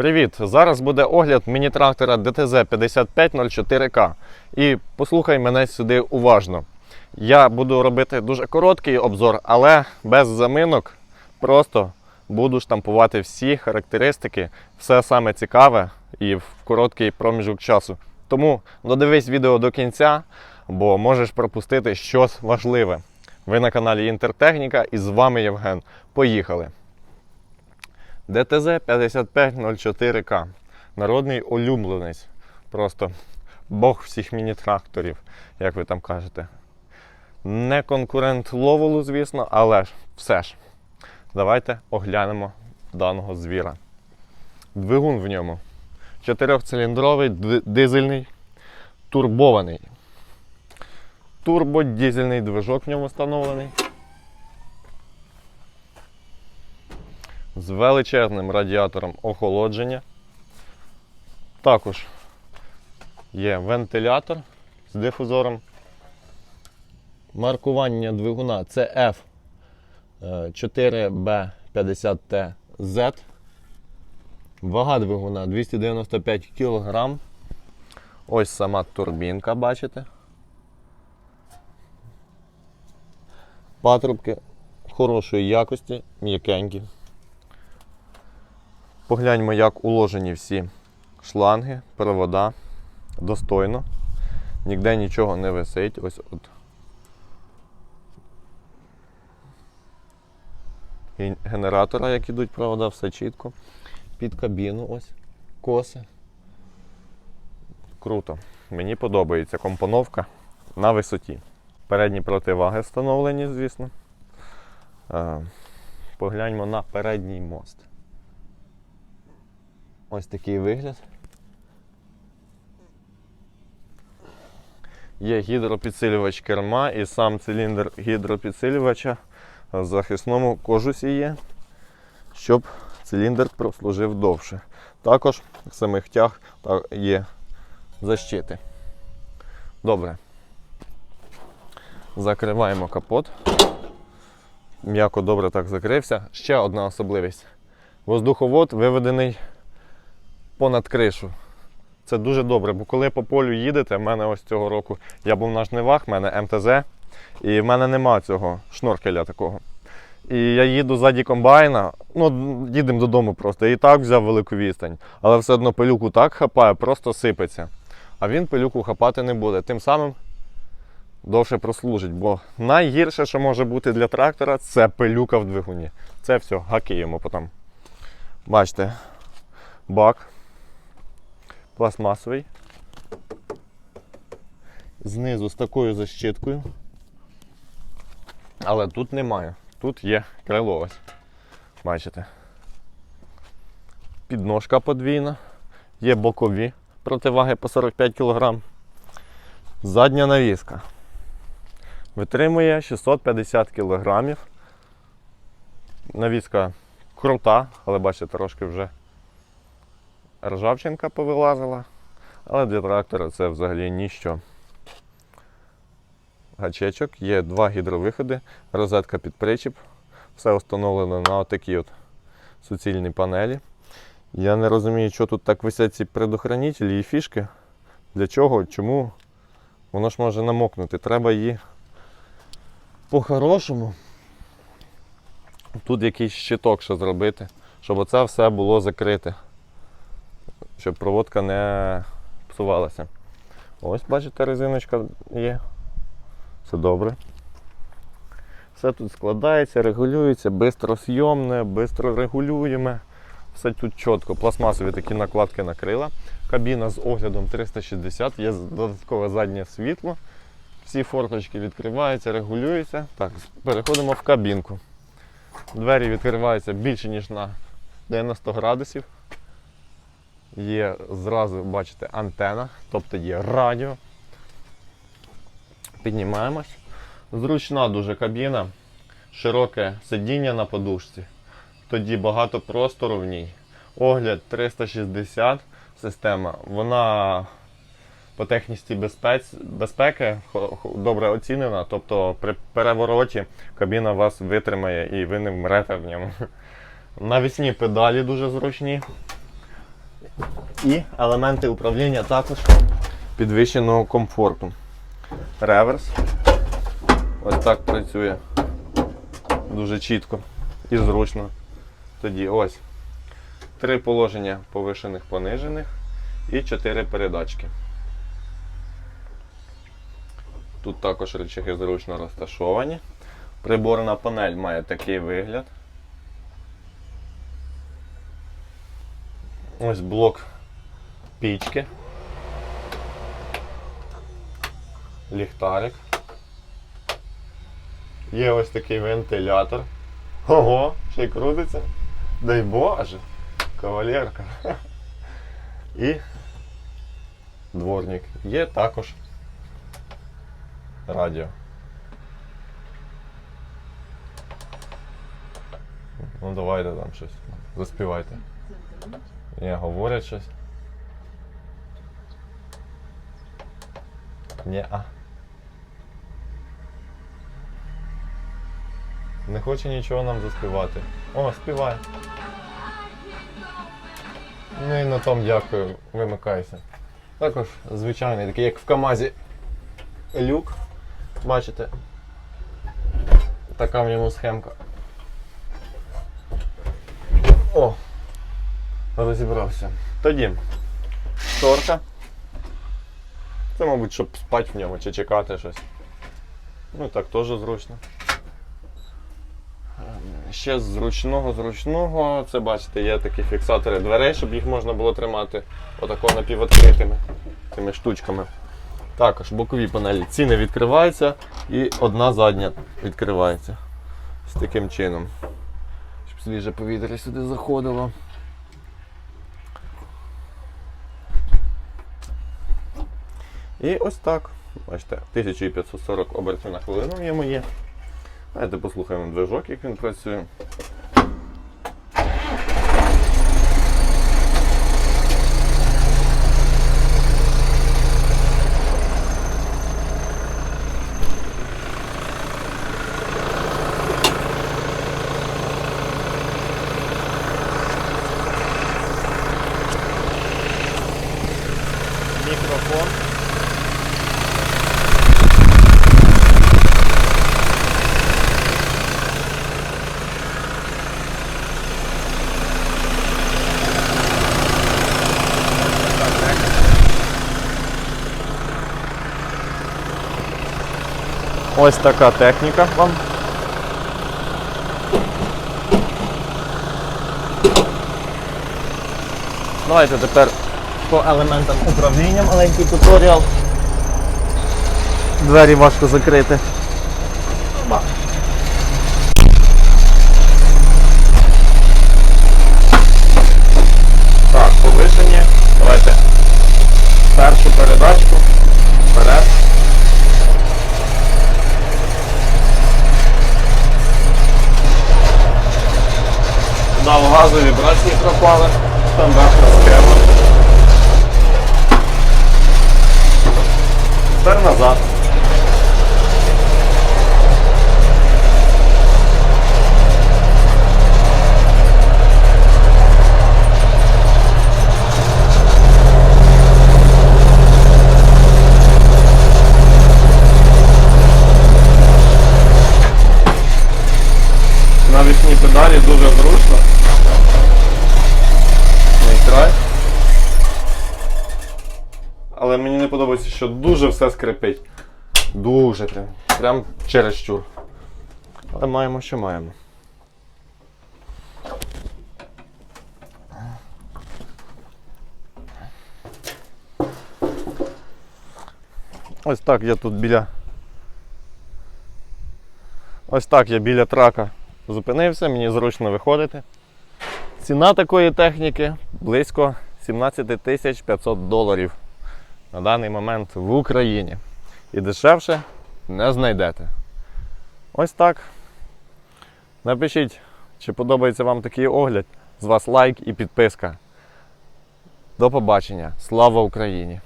Привіт! Зараз буде огляд міні-трактора DTZ 5504К. І послухай мене сюди уважно. Я буду робити дуже короткий обзор, але без заминок. Просто буду штампувати всі характеристики, все саме цікаве і в короткий проміжок часу. Тому додивись відео до кінця, бо можеш пропустити щось важливе. Ви на каналі Інтертехніка і з вами Євген. Поїхали! ДТЗ 5504К. Народний улюбленець. Просто Бог всіх міні-тракторів, як ви там кажете. Не конкурент ловолу, звісно, але ж все ж. Давайте оглянемо даного звіра. Двигун в ньому. Чотирьохциліндровий, ди- дизельний, турбований. Турбодізельний движок в ньому встановлений. З величезним радіатором охолодження. Також є вентилятор з дифузором. Маркування двигуна це F4B50TZ. Вага двигуна 295 кг. Ось сама турбінка, бачите. Патрубки хорошої якості, м'якенькі. Погляньмо, як уложені всі шланги, провода. Достойно. Ніде нічого не висить. Ось от. Ген- Генератора, як ідуть провода, все чітко. Під кабіну ось коси. Круто. Мені подобається компоновка на висоті. Передні противаги встановлені, звісно. Е, Погляньмо на передній мост. Ось такий вигляд. Є гідропідсилювач керма і сам циліндр гідропідсилювача в захисному кожусі є, щоб циліндр прослужив довше. Також в самих тяг є защити. Добре. Закриваємо капот. М'яко добре так закрився. Ще одна особливість. Воздуховод виведений понад кришу. Це дуже добре, бо коли по полю їдете, в мене ось цього року я був на жнивах, в мене МТЗ, і в мене нема цього шноркеля такого. І я їду ззаді комбайна, ну, їдемо додому просто. І так взяв велику відстань. Але все одно пилюку так хапає, просто сипеться. А він пилюку хапати не буде. Тим самим довше прослужить. Бо найгірше, що може бути для трактора, це пилюка в двигуні. Це все, гакіємо потім. Бачите, бак пластмасовий. Знизу з такою защиткою. Але тут немає. Тут є крило. Бачите. Підножка подвійна. Є бокові противаги по 45 кг. Задня навіска. Витримує 650 кг. Навіска крута, але бачите, трошки вже ржавчинка повилазила, але для трактора це взагалі ніщо. Гачечок, є два гідровиходи, розетка під причіп. Все встановлено на отакій от суцільній панелі. Я не розумію, що тут так висять ці предохранителі і фішки. Для чого? Чому? Воно ж може намокнути. Треба її по-хорошому. Тут якийсь щиток ще зробити, щоб оце все було закрите щоб проводка не псувалася. Ось, бачите, резиночка є. Все добре. Все тут складається, регулюється, бистросйомне, бистро регулюємо. Все тут чітко. Пластмасові такі накладки на крила. Кабіна з оглядом 360, є додаткове заднє світло. Всі форточки відкриваються, регулюються. Так, переходимо в кабінку. Двері відкриваються більше, ніж на 90 градусів. Є зразу, бачите, антена, тобто є радіо. Піднімаємось. Зручна дуже кабіна, широке сидіння на подушці. Тоді багато простору в ній. Огляд 360 система. Вона по техніці безпеки добре оцінена. Тобто при перевороті кабіна вас витримає і ви не вмрете в ньому. Навісні педалі дуже зручні. І елементи управління також підвищеного комфорту. Реверс. Ось так працює. Дуже чітко і зручно. Тоді ось три положення повишених понижених і чотири передачки. Тут також речаги зручно розташовані. Приборна панель має такий вигляд. Ось блок пічки. Ліхтарик. Є ось такий вентилятор. Ого, ще й крутиться. Дай Боже, кавалерка. І дворник. Є також радіо. Ну давайте там щось. Заспівайте. Ні, говорять щось. Ні, а. Не хоче нічого нам заспівати. О, співай. Ну і на тому дякую, вимикайся. Також звичайний, такий як в КАМАЗі люк. Бачите? Така в ньому схемка. О! Розібрався. Тоді шторка. Це, мабуть, щоб спати в ньому чи чекати щось. Ну так теж зручно. Ем, Ще з зручного зручного, це бачите, є такі фіксатори дверей, щоб їх можна було тримати отако напіввідкритими цими штучками. Також бокові панелі. Ці не відкриваються і одна задня відкривається. З таким чином. Щоб свіже повітря сюди заходило. І ось так. Бачите, 1540 обертів на хвилину в ньому є. Давайте послухаємо движок, як він працює. Ось така техніка вам. Давайте тепер по елементам управління маленький туторіал. Двері важко закрити. Навісні педалі дуже зручно. Нейтраль. Але мені не подобається, що дуже все скрипить. Дуже прям. Прям чересчур. Але маємо, що маємо. Ось так я тут біля. Ось так я біля трака зупинився, мені зручно виходити. Ціна такої техніки близько 17 тисяч 500 доларів на даний момент в Україні. І дешевше не знайдете. Ось так. Напишіть, чи подобається вам такий огляд. З вас лайк і підписка. До побачення. Слава Україні!